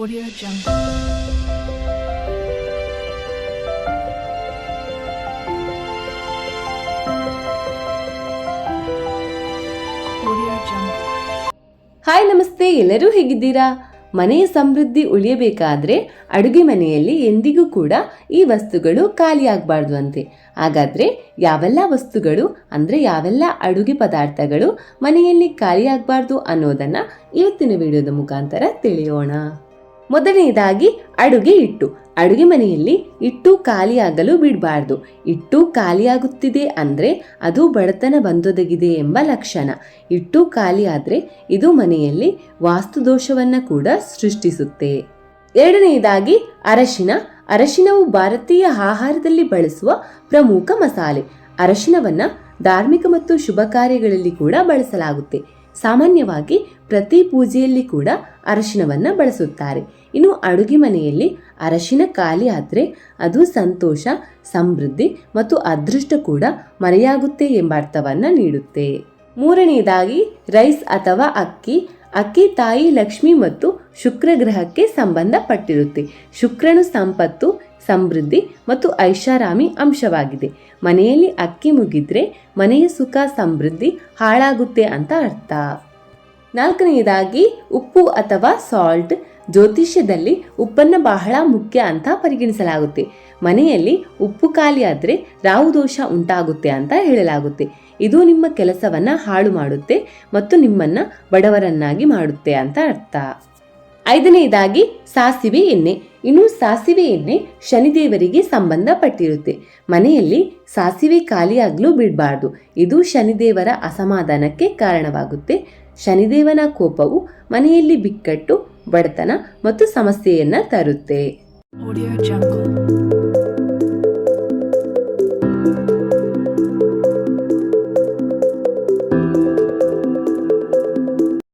Audio Jungle. Hi ನಮಸ್ತೆ. ಎಲ್ಲರೂ ಹೇಗಿದ್ದೀರಾ? ಮನೆಯ ಸಮೃದ್ಧಿ ಉಳಿಯಬೇಕಾದ್ರೆ ಅಡುಗೆ ಮನೆಯಲ್ಲಿ ಎಂದಿಗೂ ಕೂಡ ಈ ವಸ್ತುಗಳು ಖಾಲಿಯಾಗಬಾರ್ದು ಅಂತೆ. ಹಾಗಾದ್ರೆ ಯಾವೆಲ್ಲ ವಸ್ತುಗಳು, ಅಂದರೆ ಯಾವೆಲ್ಲ ಅಡುಗೆ ಪದಾರ್ಥಗಳು ಮನೆಯಲ್ಲಿ ಖಾಲಿಯಾಗಬಾರ್ದು ಅನ್ನೋದನ್ನ ಇವತ್ತಿನ ವಿಡಿಯೋದ ಮುಖಾಂತರ ತಿಳಿಯೋಣ. ಮೊದಲನೆಯದಾಗಿ ಅಡುಗೆ ಇಟ್ಟು. ಅಡುಗೆ ಮನೆಯಲ್ಲಿ ಇಟ್ಟು ಖಾಲಿಯಾಗಲು ಬಿಡಬಾರ್ದು. ಇಟ್ಟು ಖಾಲಿಯಾಗುತ್ತಿದೆ ಅಂದರೆ ಅದು ಬಡತನ ಬಂದೊದಗಿದೆ ಎಂಬ ಲಕ್ಷಣ. ಇಟ್ಟು ಖಾಲಿಯಾದರೆ ಇದು ಮನೆಯಲ್ಲಿ ವಾಸ್ತುದೋಷವನ್ನು ಕೂಡ ಸೃಷ್ಟಿಸುತ್ತೆ. ಎರಡನೆಯದಾಗಿ ಅರಶಿನ. ಅರಶಿನವು ಭಾರತೀಯ ಆಹಾರದಲ್ಲಿ ಬಳಸುವ ಪ್ರಮುಖ ಮಸಾಲೆ. ಅರಶಿನವನ್ನು ಧಾರ್ಮಿಕ ಮತ್ತು ಶುಭ ಕಾರ್ಯಗಳಲ್ಲಿ ಕೂಡ ಬಳಸಲಾಗುತ್ತೆ. ಸಾಮಾನ್ಯವಾಗಿ ಪ್ರತಿ ಪೂಜೆಯಲ್ಲಿ ಕೂಡ ಅರಶಿನವನ್ನು ಬಳಸುತ್ತಾರೆ. ಇನ್ನು ಅಡುಗೆ ಮನೆಯಲ್ಲಿ ಅರಶಿನ ಖಾಲಿ ಆದರೆ ಅದು ಸಂತೋಷ, ಸಮೃದ್ಧಿ ಮತ್ತು ಅದೃಷ್ಟ ಕೂಡ ಮರೆಯಾಗುತ್ತೆ ಎಂಬ ಅರ್ಥವನ್ನು ನೀಡುತ್ತೆ. ಮೂರನೆಯದಾಗಿ ರೈಸ್ ಅಥವಾ ಅಕ್ಕಿ ಅಕ್ಕಿ, ತಾಯಿ, ಲಕ್ಷ್ಮಿ ಮತ್ತು ಶುಕ್ರ ಗ್ರಹಕ್ಕೆ ಸಂಬಂಧಪಟ್ಟಿರುತ್ತೆ. ಶುಕ್ರನು ಸಂಪತ್ತು, ಸಮೃದ್ಧಿ ಮತ್ತು ಐಷಾರಾಮಿ ಅಂಶವಾಗಿದೆ. ಮನೆಯಲ್ಲಿ ಅಕ್ಕಿ ಮುಗಿದ್ರೆ ಮನೆಯ ಸುಖ, ಸಮೃದ್ಧಿ ಹಾಳಾಗುತ್ತೆ ಅಂತ ಅರ್ಥ. ನಾಲ್ಕನೆಯದಾಗಿ ಉಪ್ಪು ಅಥವಾ ಸಾಲ್ಟ್ ಜ್ಯೋತಿಷ್ಯದಲ್ಲಿ ಉಪ್ಪನ್ನು ಬಹಳ ಮುಖ್ಯ ಅಂತ ಪರಿಗಣಿಸಲಾಗುತ್ತೆ. ಮನೆಯಲ್ಲಿ ಉಪ್ಪು ಖಾಲಿ ಆದರೆ ರಾಹು ದೋಷ ಉಂಟಾಗುತ್ತೆ ಅಂತ ಹೇಳಲಾಗುತ್ತೆ. ಇದು ನಿಮ್ಮ ಕೆಲಸವನ್ನು ಹಾಳು ಮಾಡುತ್ತೆ ಮತ್ತು ನಿಮ್ಮನ್ನು ಬಡವರನ್ನಾಗಿ ಮಾಡುತ್ತೆ ಅಂತ ಅರ್ಥ. ಐದನೆಯದಾಗಿ ಸಾಸಿವೆ ಎಣ್ಣೆ. ಇನ್ನು ಸಾಸಿವೆ ಎಣ್ಣೆ ಶನಿದೇವರಿಗೆ ಸಂಬಂಧಪಟ್ಟಿರುತ್ತೆ. ಮನೆಯಲ್ಲಿ ಸಾಸಿವೆ ಖಾಲಿಯಾಗಲೂ ಬಿಡಬಾರ್ದು. ಇದು ಶನಿದೇವರ ಅಸಮಾಧಾನಕ್ಕೆ ಕಾರಣವಾಗುತ್ತೆ. ಶನಿದೇವನ ಕೋಪವು ಮನೆಯಲ್ಲಿ ಬಿಕ್ಕಟ್ಟು ಬಡತನ ಮತ್ತು ಸಮಸ್ಯೆಯನ್ನ ತರುತ್ತೆ.